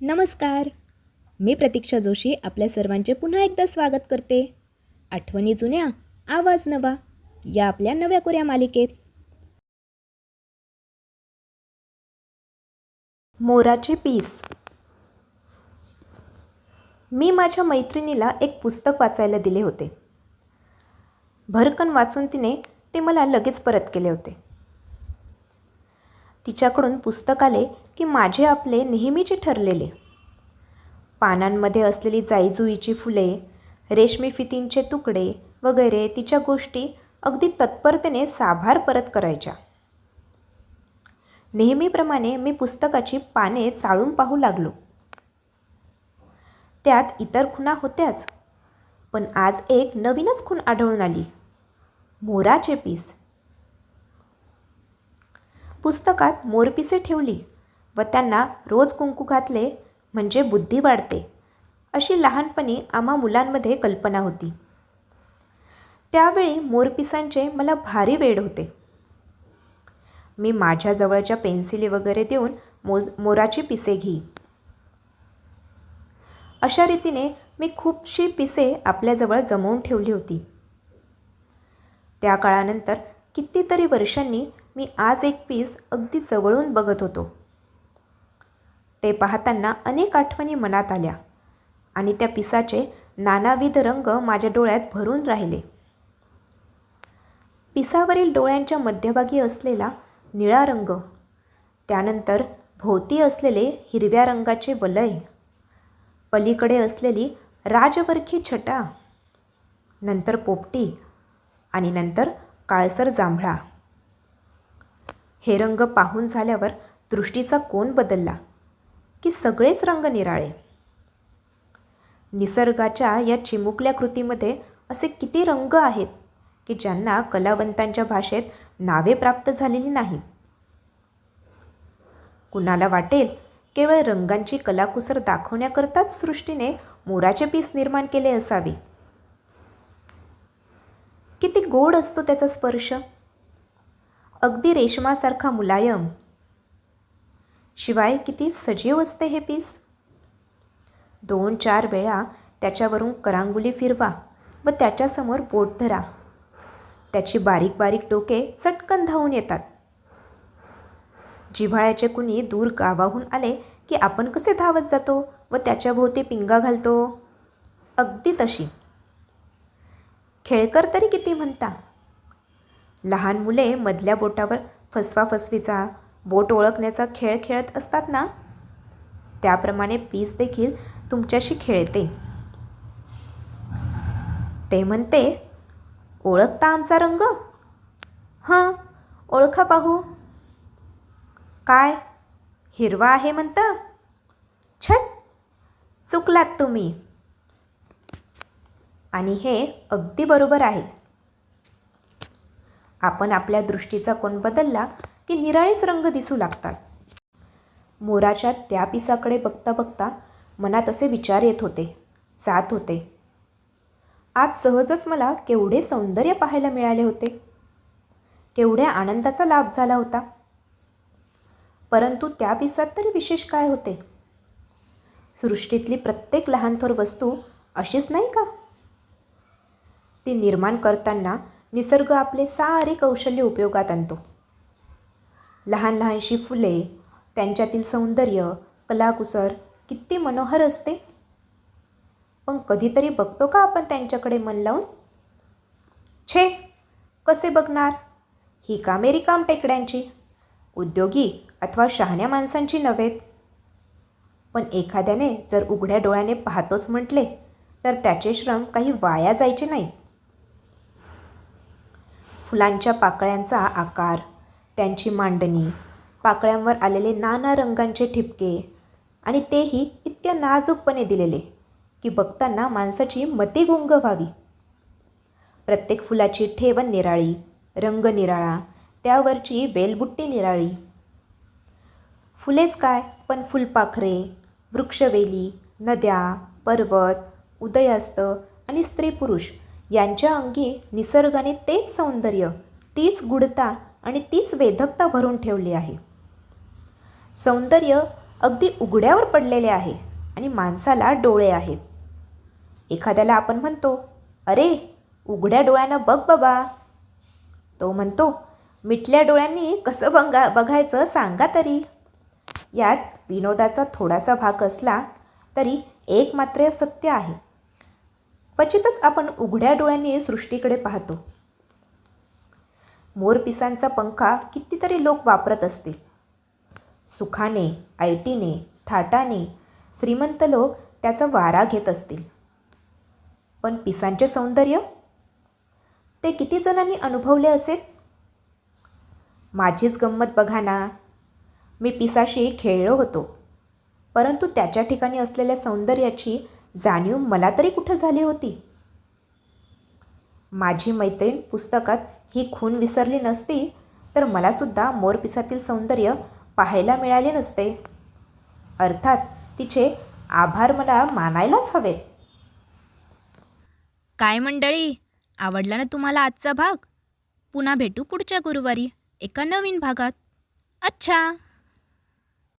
नमस्कार. मी प्रतीक्षा जोशी आपल्या सर्वांचे पुन्हा एकदा स्वागत करते. आठवणी जुन्या आवाज नवा या आपल्या नव्या कोऱ्या मालिकेत. मोराचे पीस. मी माझ्या मैत्रिणीला एक पुस्तक वाचायला दिले होते. भरकन वाचून तिने ते मला लगेच परत केले होते. तिच्याकडून पुस्तक आले की माझे आपले नेहमीचे ठरलेले. पानांमध्ये असलेली जाईजुईची फुले रेशमी फितींचे तुकडे वगैरे तिच्या गोष्टी अगदी तत्परतेने साभार परत करायच्या. नेहमीप्रमाणे मी पुस्तकाची पाने चाळून पाहू लागलो. त्यात इतर खुणा होत्याच पण आज एक नवीनच खूण आढळून आली. मोराचे पीस. पुस्तकात मोरपिसे ठेवली. व त्यांना रोज कुंकू घातले म्हणजे बुद्धी वाढते अशी लहानपणी आम्हा मुलांमध्ये कल्पना होती. त्यावेळी मोरपिसांचे मला भारी वेड होते. मी माझ्या जवळच्या पेन्सिली वगैरे देऊन मोज मोराची पिसे घेई. अशा रीतीने मी खूपशी पिसे आपल्याजवळ जमवून ठेवली होती. त्या काळानंतर कितीतरी वर्षांनी मी आज एक पीस अगदी जवळून बघत होतो. ते पाहताना अनेक आठवणी मनात आल्या आणि त्या पिसाचे नानाविध रंग माझ्या डोळ्यात भरून राहिले. पिसावरील डोळ्यांच्या मध्यभागी असलेला निळा रंग त्यानंतर भोवती असलेले हिरव्या रंगाचे वलय पलीकडे असलेली राजवर्खी छटा नंतर पोपटी आणि नंतर काळसर जांभळा. हे रंग पाहून झाल्यावर दृष्टीचा कोण बदलला. की सगळेच रंग निराळे. निसर्गाच्या या चिमुकल्या कृतीमध्ये असे किती रंग आहेत की ज्यांना कलावंतांच्या भाषेत नावे प्राप्त झालेली नाहीत. कुणाला वाटेल केवळ रंगांची कलाकुसर दाखवण्याकरताच सृष्टीने मोराचे पीस निर्माण केले असावे. किती गोड असतो त्याचा स्पर्श. अगदी रेशमासारखा मुलायम शिवाय किती सजीव असते हे पीस? दोन चार वेळा त्याच्यावरून करांगुली फिरवा व त्याच्यासमोर बोट धरा. त्याची बारीक बारीक डोके चटकन धावून येतात. जिव्हाळ्याचे कुणी दूर गावाहून आले की आपण कसे धावत जातो व त्याच्याभोवती पिंगा घालतो? अगदी तशी. खेळकर तरी किती म्हणता? लहान मुले मधल्या बोटावर फसवा फसवीचा बोट ओळखण्याचा खेळ खेळत असतात ना? त्याप्रमाणे पीस देखील तुमच्याशी खेळते. ते म्हणते ओळखता आमचा रंग? हां ओळखा पाहू. काय? हिरवा आहे म्हणता? छट चुकलात तुम्ही. आणि हे अगदी बरोबर आहे. आपण आपल्या दृष्टीचा कोण बदलला की निराळेच रंग दिसू लागतात. मोराच्या त्या पिसाकडे बघता बघता मनात असे विचार येत होते. जात होते. आज सहजच मला केवढे सौंदर्य पाहायला मिळाले होते. केवढ्या आनंदाचा लाभ झाला होता. परंतु त्या पिसात तरी विशेष काय होते? सृष्टीतली प्रत्येक लहानथोर वस्तू अशीच नाही का? ती निर्माण करताना निसर्ग आपले सारे कौशल्य उपयोगात आणतो. लहान लहानशी फुले त्यांच्यातील सौंदर्य कलाकुसर किती मनोहर असते. पण कधीतरी बघतो का आपण त्यांच्याकडे मन लावून? छे कसे बघणार? ही कामे रिकाम टेकड्यांची उद्योगी अथवा शहाण्या माणसांची नव्हेत पण एखाद्याने जर उघड्या डोळ्याने पाहतोच म्हटले तर त्याचे श्रम काही वाया जायचे नाहीत फुलांच्या पाकळ्यांचा आकार त्यांची मांडणी. पाकळ्यांवर आलेले नाना रंगांचे ठिपके आणि तेही इतक्या नाजूकपणे दिलेले की बघताना माणसाची मते गुंग व्हावी. प्रत्येक फुलाची ठेवण निराळी रंग निराळा त्यावरची वेलबुट्टी निराळी. फुलेच काय पण फुलपाखरे वृक्षवेली नद्या पर्वत उदयास्त आणि स्त्री पुरुष यांच्या अंगी निसर्गाने तेच सौंदर्य तीच गुढता आणि तीच वेधकता भरून ठेवली आहे. सौंदर्य अगदी उघड्यावर पडलेले आहे आणि माणसाला डोळे आहेत. एखाद्याला आपण म्हणतो अरे उघड्या डोळ्यानं बघ बाबा. तो म्हणतो मिटल्या डोळ्यांनी कसं बंगा बघायचं सांगा तरी. यात विनोदाचा थोडासा भाग असला तरी एक मात्र सत्य आहे. क्वचितच आपण उघड्या डोळ्यांनी सृष्टीकडे पाहतो. मोरपिसांचा पंखा कितीतरी लोक वापरत असतील. सुखाने आयटीने थाटाने श्रीमंत लोक त्याचा वारा घेत असतील. पण पिसांचे सौंदर्य? ते किती जणांनी अनुभवले असेल? माझीच गंमत बघा ना. मी पिसाशी खेळलो होतो. परंतु त्याच्या ठिकाणी असलेल्या सौंदर्याची जाणीव मला तरी कुठं झाली होती? माझी मैत्रीण पुस्तकात ही खून विसरली नसती तर मलासुद्धा मोरपिसातील सौंदर्य पाहायला मिळाले नसते. अर्थात तिचे आभार मला मानायलाच हवेत. काय मंडळी आवडला ना तुम्हाला आजचा भाग? पुन्हा भेटू पुढच्या गुरुवारी एका नवीन भागात. अच्छा!